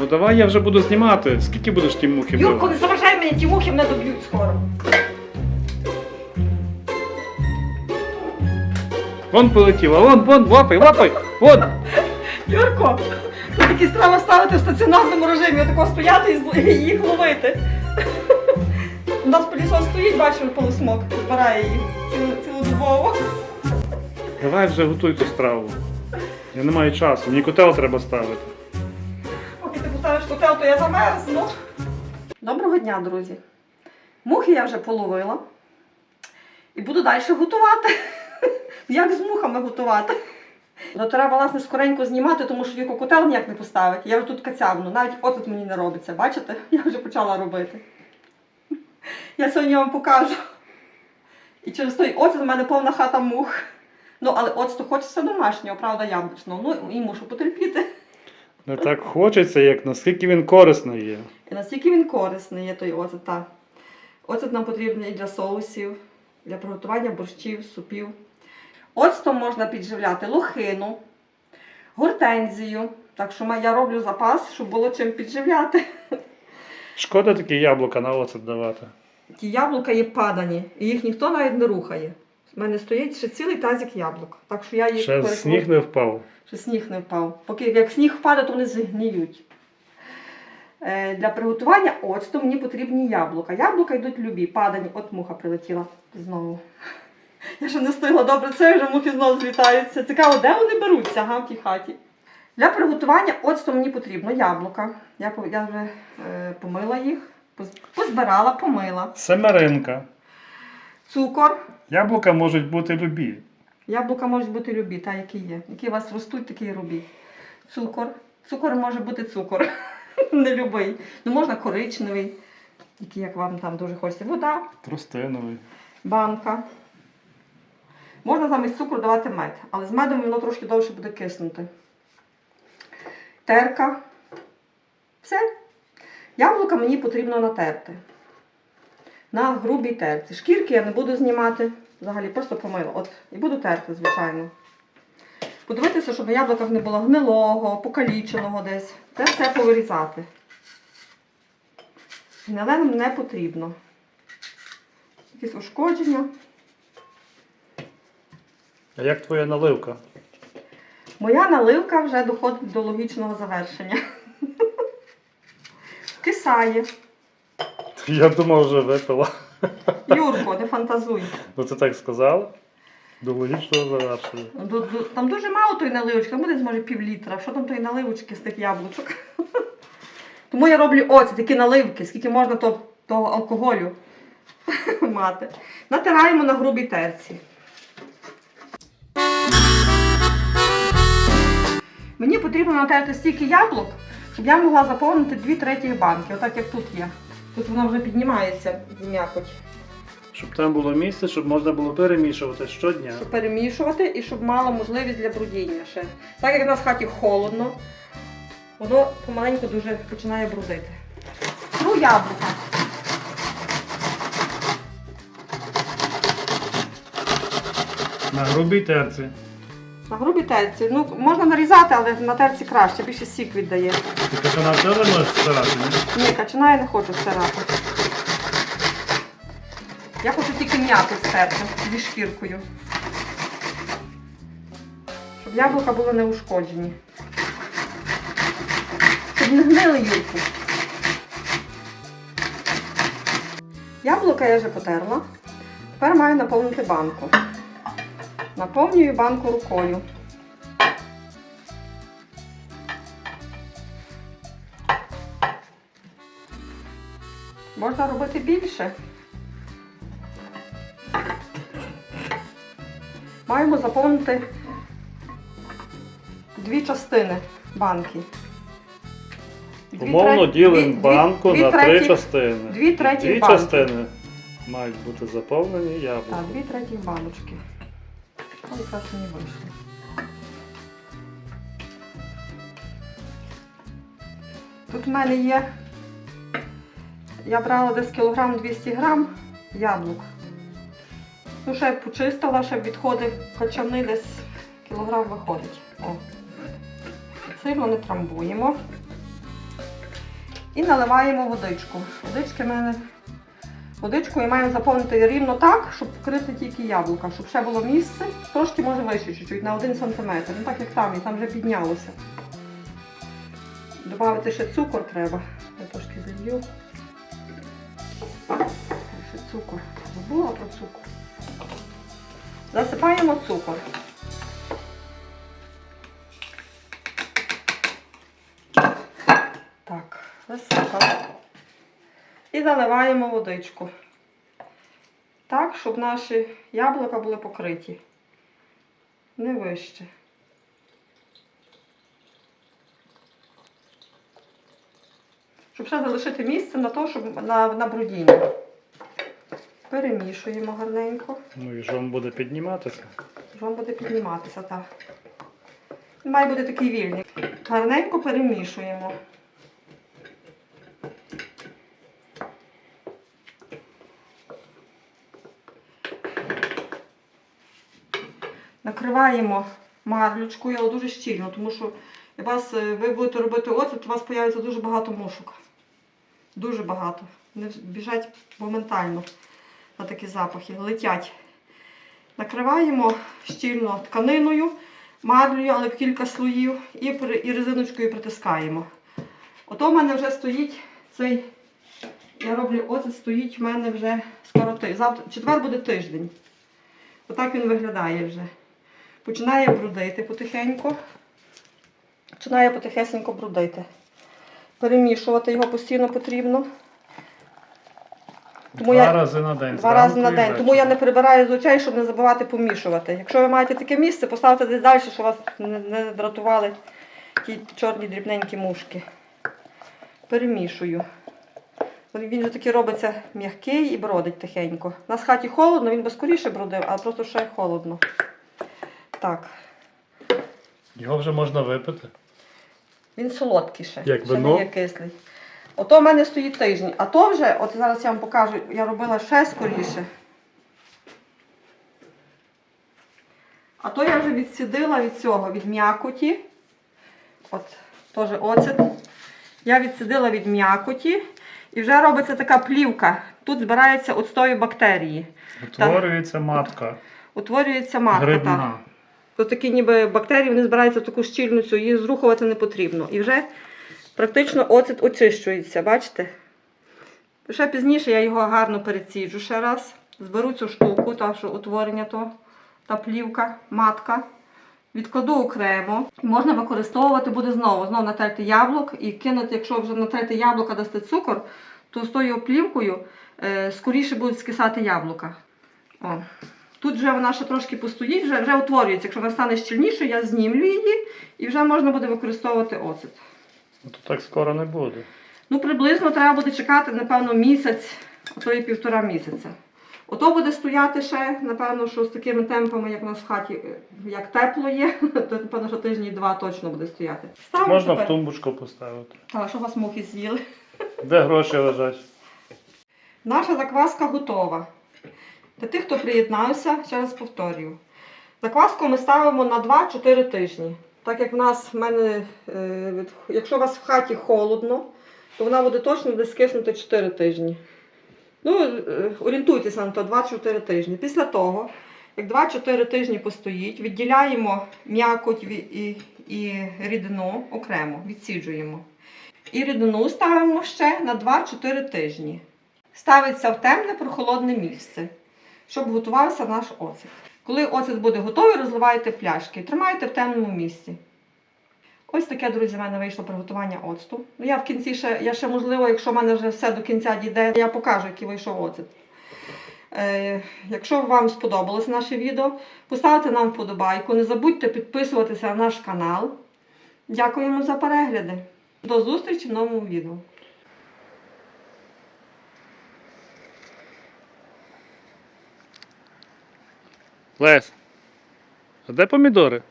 Ну давай я вже буду знімати. Скільки будеш ті мухи бити? не заважай мені, ті мухи мене доб'ють скоро. Вон полетіла, вон, вон, лапай, лапай, вон! Юрко, тут якісь треба ставити в стаціонарному режимі, отако стояти і їх ловити. У нас пилісос стоїть, бачимо, полисмок, збирає їх цілодобово. Давай вже готуй ту страву. Я не маю часу, мені котел треба ставити. Я замерзну. Доброго дня, друзі. Мухи я вже половила. І буду далі готувати. Як з мухами готувати? Ну, треба, власне, скоренько знімати, тому що Віко котел ніяк не поставить. Я вже тут кацявну, навіть оцет мені не робиться, бачите? Я вже почала робити. Я сьогодні вам покажу. І через той оцет в мене повна хата мух. Ну, але оцту хочеться домашнього, правда, яблучного. Ну і мушу потерпіти. Не так хочеться, як наскільки він корисний є. І наскільки він корисний є той оцет, так. Оцет нам потрібен і для соусів, для приготування борщів, супів. Оцтом можна підживляти лохину, гортензію. Так що я роблю запас, щоб було чим підживляти. Шкода такі яблука на оцет давати. Ті яблука є падані, і їх ніхто навіть не рухає. У мене стоїть ще цілий тазик яблук. Так що я їх Ще перекладу- сніг не впав. Ще сніг не впав. Поки як сніг впаде, то вони згниють. Е, для приготування оцту мені потрібні яблука. Яблука йдуть любі, падані. От муха прилетіла знову. Я ще не встигла добре, це вже мухи знову злітаються. Цікаво, де вони беруться га, в тій хаті. Для приготування оцту мені потрібно яблука. Я, я вже е, помила їх, позбирала, помила. Семеринка. Цукор. Яблука можуть бути любі. Яблука можуть бути любі, та які є. Які у вас ростуть, такі і робіть. Цукор. Цукор може бути цукор. Не любий. Ну можна коричневий, який як вам там дуже хочеться. Вода, Тростиновий. банка. Можна замість цукру давати мед, але з медом воно трошки довше буде киснути. Терка. Все. Яблука мені потрібно натерти. На грубій терці. Шкірки я не буду знімати. Взагалі просто помила. От, і буду терти, звичайно. Подивитися, щоб на яблуках не було гнилого, покаліченого десь. Це все повирізати. Гниле нам не потрібно. Якісь ушкодження. А як твоя наливка? Моя наливка вже доходить до логічного завершення. Кисає. Я думав, вже випила. Юрко, не фантазуй. Ну ти так сказала? До логічного завершення. Ду- ду- Там дуже мало тої наливочки, там буде може пів літра. Що там тої наливочки з тих яблучок? Тому я роблю оці такі наливки, скільки можна то- того алкоголю мати. Натираємо на грубій терці. Мені потрібно натерти стільки яблук, щоб я могла заповнити дві треті банки, отак як тут є. Тут воно вже піднімається м'якоть. Щоб там було місце, щоб можна було перемішувати щодня. щоб перемішувати і щоб мала можливість для брудіння ще. Так як в нас в хаті холодно, воно помаленьку дуже починає брудити. Тру яблука. На грубій терці. На грубій терці. Ну, можна нарізати, але на терці краще, більше сік віддає. Ти качана теж можеш старати, ні? Ні, качана я не хочу стирати. Я хочу тільки м'яко стерти зі шкіркою. Щоб яблука були не ушкоджені. Щоб не гнили юрку. Яблука я вже потерла. Тепер маю наповнити банку. Наповнюю банку рукою. Можна робити більше. Маємо заповнити дві частини банки. Дві Умовно треть- ділимо дві- банку дві на три треті- частини. дві треті Дві банки. частини мають бути заповнені Так, дві треті баночки. Ось якраз мені вийшло. Тут в мене є. Я брала десь кілограм 200 грам яблук. Ну, ще почистила, ще відходи качани десь кілограм виходить. О. Сильно не трамбуємо. І наливаємо водичку. Водички в мене. Водичкою маємо заповнити рівно так, щоб покрити тільки яблука, щоб ще було місце. Трошки може вище чуть-чуть, на 1 см. Ну так як там, і там вже піднялося. Добавити ще цукор треба. Я трошки залью. Ще цукор. Забула про цукор. Засипаємо цукор. Так, засипали. І заливаємо водичку. Так, щоб наші яблука були покриті. Не вище. Щоб ще залишити місце на те, щоб на, на брудіння. Перемішуємо гарненько. Ну і жом буде підніматися. Жон буде підніматися, так. Має бути такий вільний. Гарненько перемішуємо. Накриваємо марлючкою, але дуже щільно, тому що вас, е, ви будете робити оцет, у вас з'явиться дуже багато мушок. Дуже багато. Вони біжать моментально на такі запахи, летять. Накриваємо щільно тканиною, марлею, але кілька слоїв, і, і резиночкою притискаємо. Ото в мене вже стоїть цей, я роблю оцет, стоїть в мене вже скоро ти. Завтра, четвер буде тиждень. Отак він виглядає вже. Починає брудити потихеньку. Починає потихесенько брудити. Перемішувати його постійно потрібно. Тому Два я- рази на день. Два рази на день. Тому я не прибираю з очей, щоб не забувати помішувати. Якщо ви маєте таке місце, поставте десь далі, щоб вас не, дратували ті чорні дрібненькі мушки. Перемішую. Він же таки робиться м'який і бродить тихенько. У нас в хаті холодно, він би скоріше бродив, а просто ще й холодно. Так, Його вже можна випити. він солодкий ще. Як ще вино? не є кислий. Ото в мене стоїть тиждень. А то вже, от зараз я вам покажу, я робила ще скоріше. А то я вже відсідила від цього, від м'якоті. От, теж оцет. Я відсидила від м'якоті. І вже робиться така плівка. Тут збирається оцтові бактерії. Утворюється матка. Утворюється матка. та. Грибна. То такі ніби бактерії вони збираються в таку щільницю, її зрухувати не потрібно. І вже практично оцет очищується, бачите? Ще пізніше я його гарно переціджу ще раз. Зберу цю штуку, та що утворення то, та плівка, матка. Відкладу окремо. Можна використовувати буде знову. Знову натерти яблук і кинути, якщо вже натерти яблука дасте цукор, то з тою плівкою е, скоріше будуть скисати яблука. О. Тут вже вона ще трошки постоїть, вже, вже утворюється. Якщо вона стане щільнішою, я знімлю її і вже можна буде використовувати оцет. Ну, То так скоро не буде. Ну, приблизно треба буде чекати, напевно, місяць, а то і півтора місяця. Ото буде стояти ще, напевно, що з такими темпами, як у нас в хаті, е, як тепло є, то напевно, що тижні два точно буде стояти. Ставимо Можна в тепер. тумбочку поставити. Так, що вас мухи з'їли. Де гроші лежать? Наша закваска готова. Для тих, хто приєднався, ще раз повторюю. Закваску ми ставимо на 2-4 тижні. Так як в нас в мене, е, якщо у вас в хаті холодно, то вона буде точно десь скиснути 4 тижні. Ну, е, орієнтуйтеся на то 2-4 тижні. Після того, як 2-4 тижні постоїть, відділяємо м'якоть і, і рідину окремо, відсіджуємо. І рідину ставимо ще на 2-4 тижні. Ставиться в темне прохолодне місце, щоб готувався наш оцет. Коли оцет буде готовий, розливаєте пляшки і тримаєте в темному місці. Ось таке, друзі, в мене вийшло приготування оцту. Ну, я в кінці ще, я ще, можливо, якщо в мене вже все до кінця дійде, я покажу, який вийшов оцет. Е, якщо вам сподобалось наше відео, поставте нам вподобайку. Не забудьте підписуватися на наш канал. Дякуємо за перегляди. До зустрічі в новому відео. Лес. А де помідори?